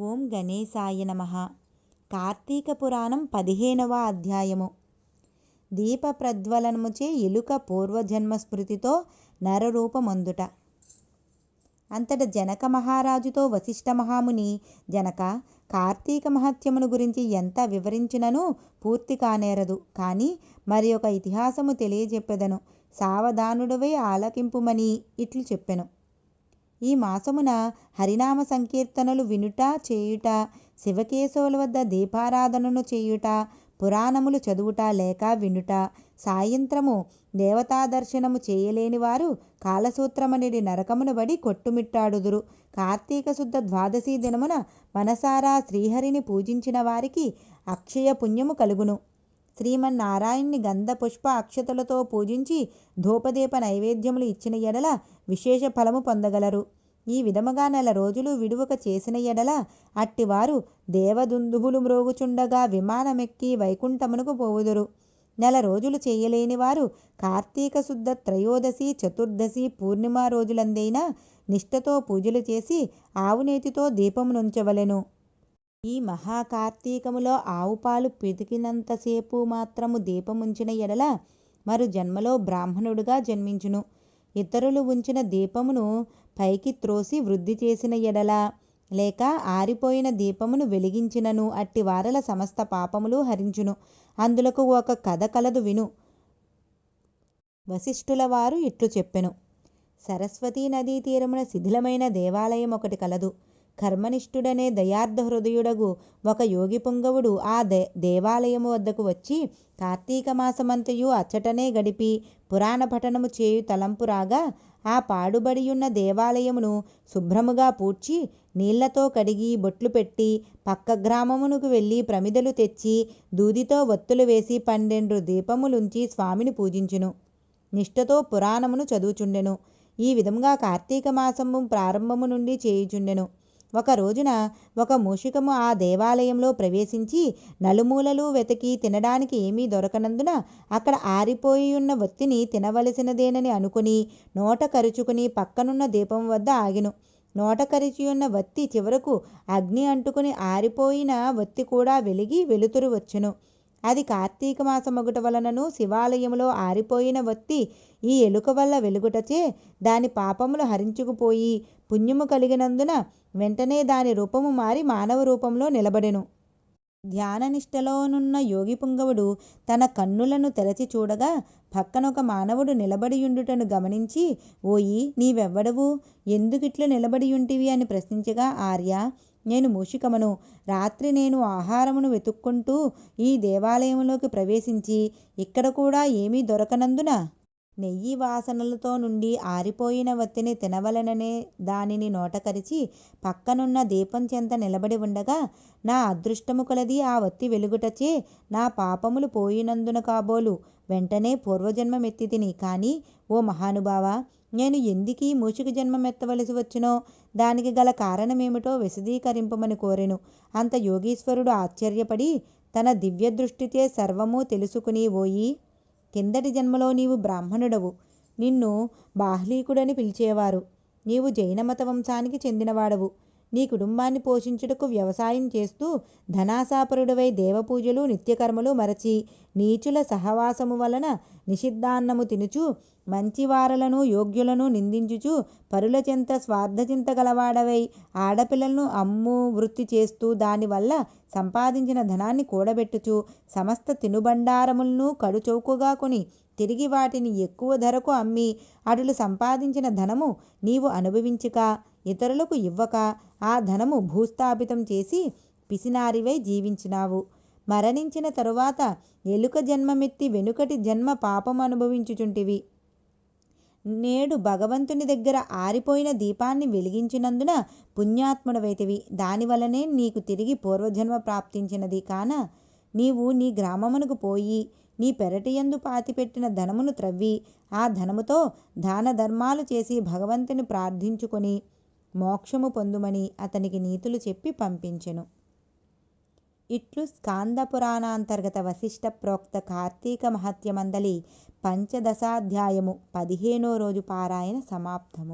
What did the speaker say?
ఓం గణేశాయ నమ. కార్తీక పురాణం పదిహేనవ అధ్యాయము. దీప ప్రజ్వలనముచే ఎలుక పూర్వజన్మ స్మృతితో నరరూపమందుట. అంతట జనక మహారాజుతో వశిష్ఠ మహాముని జనక కార్తీక మహత్యమును గురించి ఎంత వివరించినను పూర్తి కానేరదు. కానీ మరి ఒక ఇతిహాసము తెలియజెప్పెదను. సావధానుడవై ఆలకింపుమని ఇట్లు చెప్పెను. ఈ మాసమున హరినామ సంకీర్తనలు వినుట చేయుట శివకేశవుల వద్ద దీపారాధనను చేయుట పురాణములు చదువుట లేక వినుట సాయంత్రము దేవతా దర్శనము చేయలేని వారు కాలసూత్రమనిడి నరకమును బడి కొట్టుమిట్టాడుదురు. కార్తీక శుద్ధ ద్వాదశి దినమున మనసారా శ్రీహరిని పూజించిన వారికి అక్షయ పుణ్యము కలుగును. శ్రీమన్నారాయణ్ణి గంధ పుష్ప అక్షతలతో పూజించి ధూపదీప నైవేద్యములు ఇచ్చిన ఎడల విశేష ఫలము పొందగలరు. ఈ విధముగా నెల రోజులు విడువక చేసిన ఎడల అట్టివారు దేవదుందుబులు మ్రోగుచుండగా విమానమెక్కి వైకుంఠమునకు పోవుదురు. నెల రోజులు చేయలేని వారు కార్తీక శుద్ధ త్రయోదశి చతుర్దశి పూర్ణిమ రోజులందైనా నిష్ఠతో పూజలు చేసి ఆవునేతితో దీపమునుంచవలెను ఈ మహాకార్తీకములో ఆవుపాలు పితికినంతసేపు మాత్రము దీపముంచిన ఎడల మరు జన్మలో బ్రాహ్మణుడుగా జన్మించును. ఇతరులు ఉంచిన దీపమును పైకి త్రోసి వృద్ధి చేసిన ఎడల లేక ఆరిపోయిన దీపమును వెలిగించినను అట్టి వారల సమస్త పాపములు హరించును. అందులకు ఒక కథ కలదు విను. వశిష్ఠుల వారు ఇట్లు చెప్పెను. సరస్వతీ నదీ తీరమున శిథిలమైన దేవాలయం ఒకటి కలదు. కర్మనిష్ఠుడనే దయార్థ హృదయుడగు ఒక యోగి పుంగవుడు ఆ దే దేవాలయము వద్దకు వచ్చి కార్తీక మాసమంతయు అచ్చటనే గడిపి పురాణ పఠనము చేయు తలంపు రాగా ఆ పాడుబడియున్న దేవాలయమును శుభ్రముగా పూడ్చి నీళ్ళతో కడిగి బొట్లు పెట్టి పక్క గ్రామమునకు వెళ్ళి ప్రమిదలు తెచ్చి దూదితో ఒత్తులు వేసి పన్నెండు దీపములుంచి స్వామిని పూజించును. నిష్ఠతో పురాణమును చదువుచుండెను. ఈ విధముగా కార్తీక మాసము ప్రారంభము నుండి చేయుచుండెను. ఒక రోజున ఒక మూషికము ఆ దేవాలయంలో ప్రవేశించి నలుమూలలు వెతికి తినడానికి ఏమీ దొరకనందున అక్కడ ఆరిపోయి ఉన్న వత్తిని తినవలసినదేనని అనుకుని నోట కరుచుకుని పక్కనున్న దీపం వద్ద ఆగిను. నోట కరిచి ఉన్న వత్తి చివరకు అగ్ని అంటుకుని ఆరిపోయిన వత్తి కూడా వెలిగి వెలుతురు వచ్చును. అది కార్తీక మాసమొగట వలనను శివాలయములో ఆరిపోయిన వత్తి ఈ ఎలుక వల్ల వెలుగుటచే దాని పాపములు హరించుకుపోయి పుణ్యము కలిగినందున వెంటనే దాని రూపము మారి మానవ రూపంలో నిలబడెను. ధ్యాననిష్టలోనున్న యోగి పుంగవుడు తన కన్నులను తెరచి చూడగా పక్కనొక మానవుడు నిలబడియుండుటను గమనించి ఓయి నీవెవ్వడవు? ఎందుకిట్లు నిలబడియుంటివి? అని ప్రశ్నించగా ఆర్య నేను మూషికమును. రాత్రి నేను ఆహారమును వెతుక్కుంటూ ఈ దేవాలయంలోకి ప్రవేశించి ఇక్కడ కూడా ఏమీ దొరకనందున నెయ్యి వాసనలతో నుండి ఆరిపోయిన వత్తిని తినవలననే దానిని నోటకరిచి పక్కనున్న దీపం చెంత నిలబడి ఉండగా నా అదృష్టము కొలది ఆ వత్తి వెలుగుటచే నా పాపములు పోయినందున కాబోలు. వెంటనే పూర్వజన్మమెత్తి తిని కానీ ఓ మహానుభావ నేను ఎందుకీ మూషిక జన్మమెత్తవలసి వచ్చినో? దానికి గల కారణమేమిటో విశదీకరింపమని కోరెను. అంత యోగీశ్వరుడు ఆశ్చర్యపడి తన దివ్య దృష్టితే సర్వము తెలుసుకుని ఓయి కిందటి జన్మలో నీవు బ్రాహ్మణుడవు. నిన్ను బాహ్లీకుడని పిలిచేవారు. నీవు జైనమత వంశానికి చెందినవాడవు. నీ కుటుంబాన్ని పోషించుటకు వ్యవసాయం చేస్తూ ధనాసాపరుడవై దేవపూజలు నిత్యకర్మలు మరచి నీచుల సహవాసము వలన నిషిద్ధాన్నము తినుచు మంచివారలను యోగ్యులను నిందించుచు పరులచింత స్వార్థచింత గలవాడవై ఆడపిల్లలను అమ్ము వృత్తి చేస్తూ దానివల్ల సంపాదించిన ధనాన్ని కూడబెట్టుచు సమస్త తినుబండారములను కడుచౌకుగా కొని తిరిగి వాటిని ఎక్కువ ధరకు అమ్మి అటులు సంపాదించిన ధనము నీవు అనుభవించుక ఇతరులకు ఇవ్వక ఆ ధనము భూస్థాపితం చేసి పిసినారివై జీవించినావు. మరణించిన తరువాత ఎలుక జన్మమెత్తి వెనుకటి జన్మ పాపం అనుభవించుచుంటివి. నేడు భగవంతుని దగ్గర ఆరిపోయిన దీపాన్ని వెలిగించినందున పుణ్యాత్ముడవైతివి. దానివలనే నీకు తిరిగి పూర్వజన్మ ప్రాప్తించినది కాన నీవు నీ గ్రామమునకు పోయి నీ పెరటియందు పాతిపెట్టిన ధనమును త్రవ్వి ఆ ధనముతో దాన ధర్మాలు చేసి భగవంతుని ప్రార్థించుకొని మోక్షము పొందుమని అతనికి నీతులు చెప్పి పంపించెను. ఇట్లు స్కాంద పురాణాంతర్గత వశిష్ట ప్రోక్త కార్తీక మహత్యమందలి పంచదశాధ్యాయము పదిహేనో రోజు పారాయణ సమాప్తము.